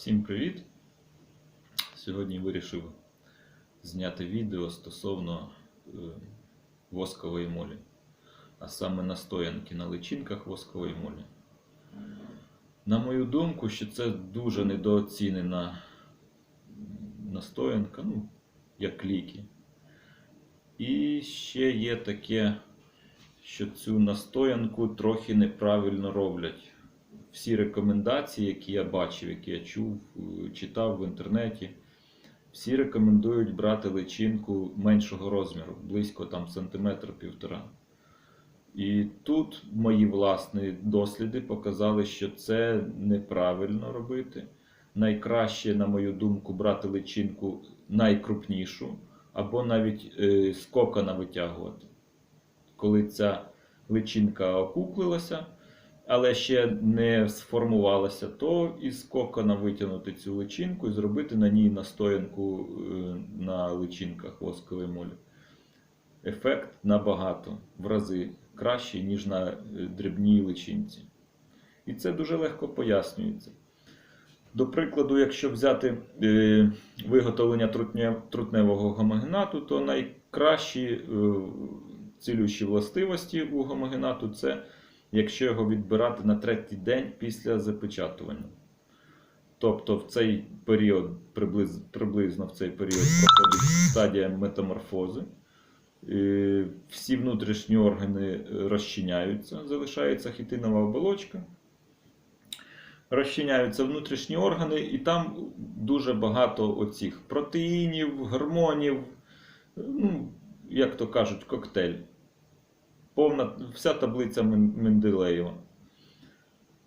Всім привіт! Сьогодні вирішив зняти відео стосовно е, воскової молі, а саме настоянки на личинках воскової молі. На мою думку, що це дуже недооцінена настоянка, ну, як ліки. І ще є таке, що цю настоянку трохи неправильно роблять всі рекомендації, які я бачив, які я чув, е, читав в інтернеті, всі рекомендують брати личинку меншого розміру, близько там сантиметра півтора. І тут мої власні досліди показали, що це неправильно робити. Найкраще, на мою думку, брати личинку найкрупнішу, або навіть е, з кокона витягувати. Коли ця личинка окуклилася, але ще не сформувалася, то із кокона витягнути цю личинку і зробити на ній настоянку е, на личинках воскової молі. Ефект набагато в рази кращий, ніж на е, дрібній личинці. І це дуже легко пояснюється. До прикладу, якщо взяти е, виготовлення трутневого гомогенату, то найкращі цілющі властивості у гомогенату це якщо його відбирати на третій день після запечатування. Тобто в цей період, приблиз, приблизно в цей період проходить стадія метаморфози. Всі внутрішні органи розчиняються, залишається хітинова оболочка. Розчиняються внутрішні органи, і там дуже багато оцих протеїнів, гормонів, ну, як то кажуть, коктейль. Повна вся таблиця Мен- Менделеєва.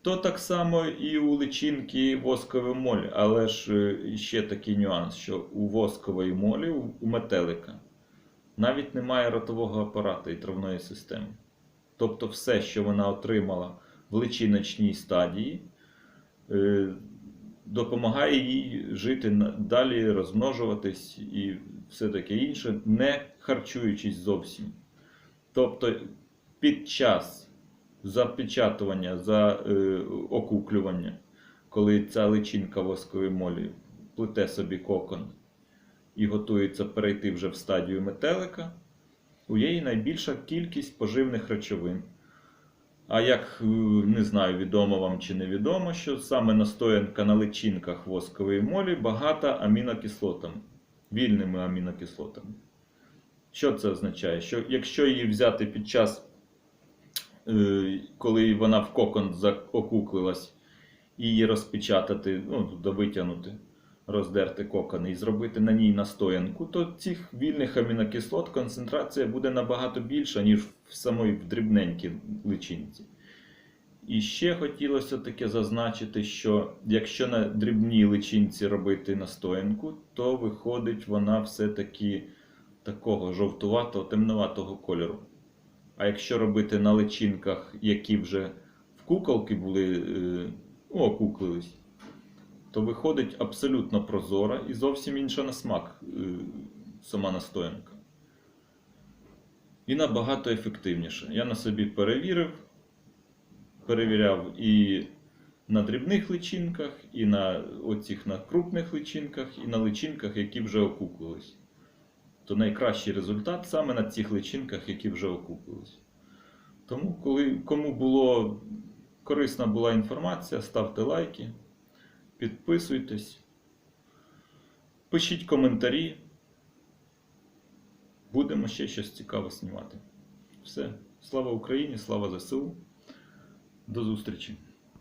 То так само і у личинки воскової молі, але ж е, ще такий нюанс, що у воскової молі, у метелика, навіть немає ротового апарата і травної системи. Тобто все, що вона отримала в личиночній стадії, е, допомагає їй жити далі, розмножуватись і все таке інше, не харчуючись зовсім. Тобто під час запечатування, за е, окуклювання, коли ця личинка воскової молі плете собі кокон і готується перейти вже в стадію метелика, у її найбільша кількість поживних речовин. А як е, не знаю, відомо вам чи невідомо, що саме настоянка на личинках воскової молі багата амінокислотами, вільними амінокислотами. Що це означає? Що якщо її взяти під час, е, коли вона в кокон окуклилась, і її розпечатати, ну, тобто витягнути, роздерти кокон і зробити на ній настоянку, то цих вільних амінокислот концентрація буде набагато більша, ніж в самої в дрібненькій личинці. І ще хотілося таке зазначити, що якщо на дрібній личинці робити настоянку, то виходить вона все-таки такого жовтуватого, темноватого кольору. А якщо робити на личинках, які вже в куколки були, е, ну, окуклились, то виходить абсолютно прозора і зовсім інша на смак е, сама настоянка. І набагато ефективніше. Я на собі перевірив, перевіряв і на дрібних личинках, і на оцих на крупних личинках, і на личинках, які вже окуклились то найкращий результат саме на цих личинках, які вже окупились. Тому, коли кому було корисна була інформація, ставте лайки, підписуйтесь, пишіть коментарі. Будемо ще щось цікаве знімати. Все. Слава Україні, слава ЗСУ. До зустрічі!